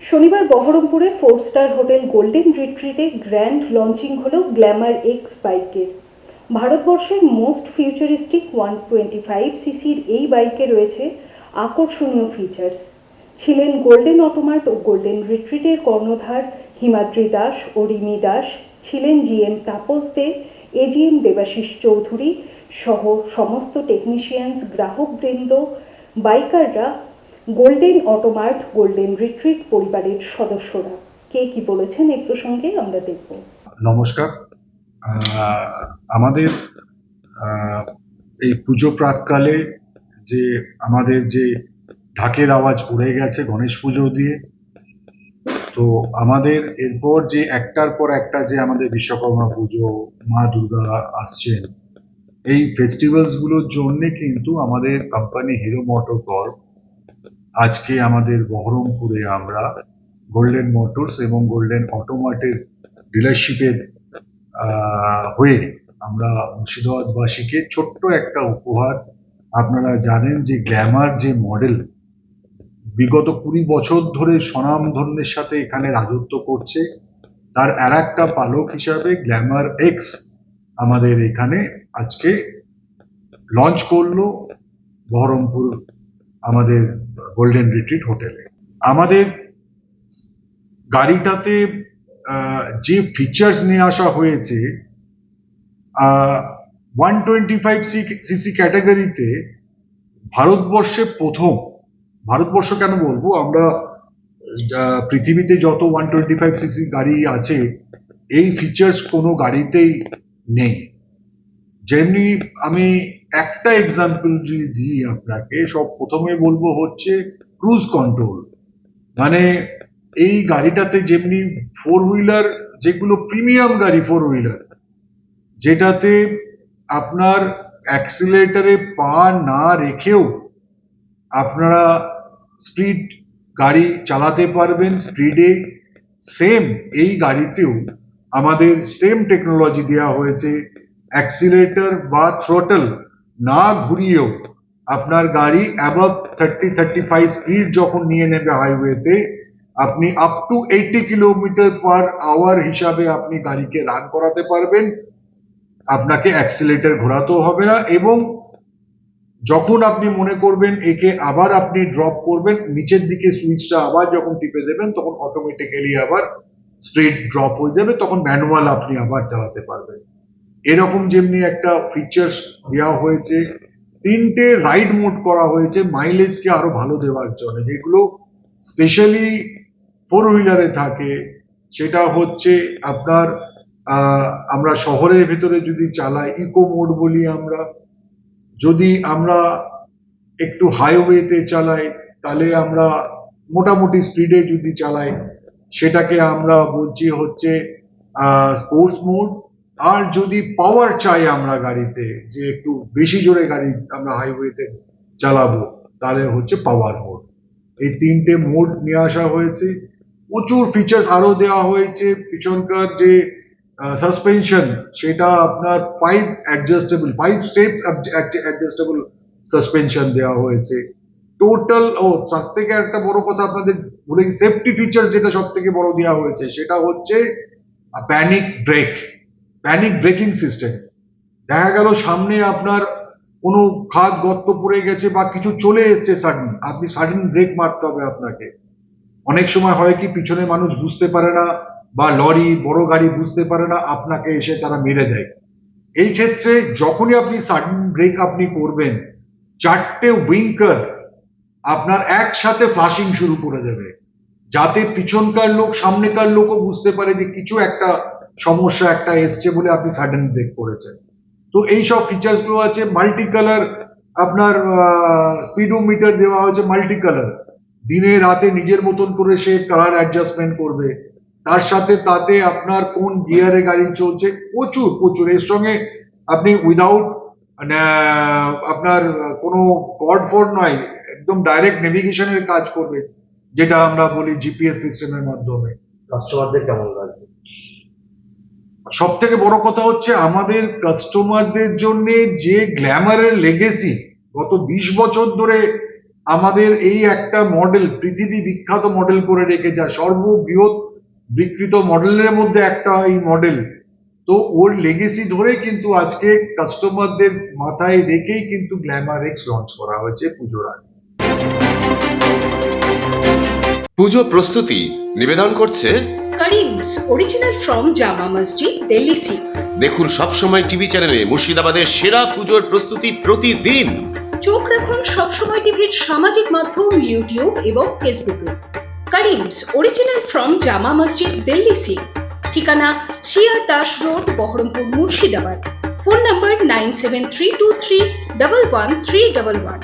শনিবার বহরমপুরে four star hotel golden রিট্রিটে গ্র্যান্ড লঞ্চিং হল গ্ল্যামার এক্স বাইকের ভারতবর্ষের most futuristic one twenty five সিসির এই বাইকে রয়েছে আকর্ষণীয় ফিচার্স। ছিলেন গোল্ডেন অটোমার্ট ও গোল্ডেন রিট্রিটের কর্ণধার হিমাদ্রি দাস ও রিমি দাস, ছিলেন জিএম তাপস দে এজিএম দেবাশিস চৌধুরী সহ সমস্ত টেকনিশিয়ানস, গ্রাহকবৃন্দ, বাইকাররা গোল্ডেন অটোমার্ট, গোল্ডেন রিট্রিট পরিবারের সদস্যরা। কে কি বলেছেন এই প্রসঙ্গে আমরা দেখব। নমস্কার। আমাদের এই পুজো প্রাককালে যে আমাদের যে ঢাকের আওয়াজ উড়ে গেছে গণেশ পুজো দিয়ে, তো আমাদের এরপর যে একটার পর একটা যে আমাদের বিশ্বকর্মা পুজো, মা দুর্গা আসছেন, এই ফেস্টিভ্যালসগুলোর জন্য কিন্তু আমাদের কোম্পানি হিরো মোটর কর্প আজকে আমাদের বহরমপুরে আমরা গোল্ডেন মোটরস এবং গোল্ডেন অটোমার্টের ডিলারশিপের হয়ে আমরা মুর্শিদাবাদবাসীকে ছোট্ট একটা উপহার আপনারা জানেন যে গ্ল্যামার যে মডেল বিগত কুড়ি বছর ধরে স্বনামধন্যের সাথে এখানে রাজত্ব করছে, তার আর একটা পালক হিসাবে গ্ল্যামার এক্স আমাদের এখানে আজকে লঞ্চ করল বহরমপুর আমাদের গোল্ডেন রিট্রিট হোটেলে আমাদের গাড়িটাতে যে ফিচার্স নিয়ে আসা হয়েছে ওয়ান টোয়েন্টি ফাইভ সিসি ক্যাটাগরিতে ভারতবর্ষে প্রথম। ভারতবর্ষ কেন বলব? আমরা পৃথিবীতে যত ওয়ান টোয়েন্টি ফাইভ সিসি গাড়ি আছে, এই ফিচার্স কোনো গাড়িতেই নেই। যেমনি আমি একটা এক্সাম্পল যদি দিই আপনাকে, সব প্রথমে বলব হচ্ছে ক্রুজ কন্ট্রোল মানে এই গাড়িটাতে যেমনি ফোর হুইলার যেগুলো প্রিমিয়াম গাড়ি ফোর হুইলার যেটাতে আপনার অ্যাক্সিলেটারে পা না রেখেও আপনারা স্পিড গাড়ি চালাতে পারবেন স্পিডে সেম এই গাড়িতেও আমাদের সেম টেকনোলজি দেওয়া হয়েছে অ্যাক্সিলেটর বা থ্রোটল না ঘুরিয়েও আপনার গাড়ি above thirty thirty five speed যখন নিয়ে নেবে হাইওয়েতে আপনি up to eighty kilometre per hour হিসাবে আপনি গাড়িকে রান করাতে পারবেন। আপনাকে অ্যাক্সিলেটর ঘোরাতেও হবে না এবং যখন আপনি মনে করবেন একে আবার আপনি ড্রপ করবেন, নিচের দিকে সুইচটা আবার যখন টিপে দেবেন, তখন অটোমেটিক্যালি আবার স্ট্রেট ড্রপ হয়ে যাবে, তখন ম্যানুয়াল আপনি আবার চালাতে পারবেন। এরকম যেমনি একটা ফিচার্স দেওয়া হয়েছে, তিনটে রাইড মোড করা হয়েছে মাইলেজকে আরও ভালো দেওয়ার জন্য। যেগুলো স্পেশালি ফোর হুইলারে থাকে, সেটা হচ্ছে আপনার আমরা শহরের ভেতরে যদি চালাই ইকো মোড বলি আমরা, যদি আমরা একটু হাইওয়েতে চালাই, তাহলে আমরা মোটামুটি স্পিডে যদি চালাই, সেটাকে আমরা বলছি হচ্ছে স্পোর্টস মোড আর যদি পাওয়ার চাই আমরা গাড়িতে, যে একটু বেশি জোরে গাড়ি আমরা হাইওয়েতে চালাবো, তাহলে হচ্ছে পাওয়ার মোড এই তিনটে মোড নিয়ে আসা হয়েছে। প্রচুর ফিচার্স আরও দেওয়া হয়েছে। পিছনকার যে সাসপেনশন সেটা আপনার five adjustable five steps adjustable suspension দেওয়া হয়েছে। টোটাল ও সব থেকে একটা বড় কথা আপনাদের বলে সেফটি ফিচার যেটা সব থেকে বড় দেওয়া হয়েছে, সেটা হচ্ছে panic brake panic braking system দেখা গেল সামনে আপনার কোনো খাদ গর্ত পড়ে গেছে বা কিছু চলে এসছে সাডেন আপনি সাডেন ব্রেক মারতে হবে আপনাকে। অনেক সময় হয় কি, পিছনে মানুষ বুঝতে পারে না বা লরি, বড় গাড়ি বুঝতে পারে না, আপনাকে এসে তারা মেরে দেয়। এই ক্ষেত্রে যখনই আপনি সাডেন ব্রেক আপনি করবেন, চারটে উইঙ্কার আপনার একসাথে ফ্লাশিং শুরু করে দেবে। যাতে পিছনকার লোক, সামনেকার লোকও বুঝতে পারে যে কিছু একটা সমস্যা একটা এসছে বলে আপনি সাডেন ব্রেক করেছেন। তো এই সব ফিচার্সগুলো আছে মাল্টি কালার আপনার স্পিডোমিটার দেওয়া হয়েছে মাল্টি কালার দিনে রাতে নিজের মতন করে সে কালার অ্যাডজাস্টমেন্ট করবে। তার সাথে তাতে আপনার কোন গিয়ারে গাড়ি চলছে, প্রচুর প্রচুর। এর সঙ্গে আপনি উইদাউট আপনার কোনো কড ফোর্ড নয়, একদম ডাইরেক্ট নেভিগেশনের কাজ করবে, যেটা আমরা বলি জিপিএস সিস্টেমের মাধ্যমে। কাস্টমারদের কেমন লাগবে? সব থেকে বড় কথা হচ্ছে আমাদের কাস্টমারদের জন্য যে গ্ল্যামারের লেগেসি গত বিশ বছর ধরে আমাদের এই একটা মডেল পৃথিবী বিখ্যাত মডেল করে রেখে যা সর্ববৃহৎ বিকৃত মডেলের মধ্যে একটা এই মডেল তো ওর লেগেসি ধরে কিন্তু আজকে কাস্টমারদের মাথায় রেখেই কিন্তু গ্ল্যামার এক্স লঞ্চ করা হয়েছে পুজোর আগে। পুজো প্রস্তুতি নিবেদন করছে Karim's original from Jama Masjid Delhi six দেখুন সবসময় টিভি চ্যানেলে মুর্শিদাবাদের সেরা পুজোর প্রস্তুতি প্রতিদিন। চোখ রাখুন সবসময় টিভির সামাজিক মাধ্যম ইউটিউব এবং ফেসবুকে Karim's original from Jama Masjid Delhi six ঠিকানা CR Das road Berhampore Murshidabad phone number nine seven three two three double one three double one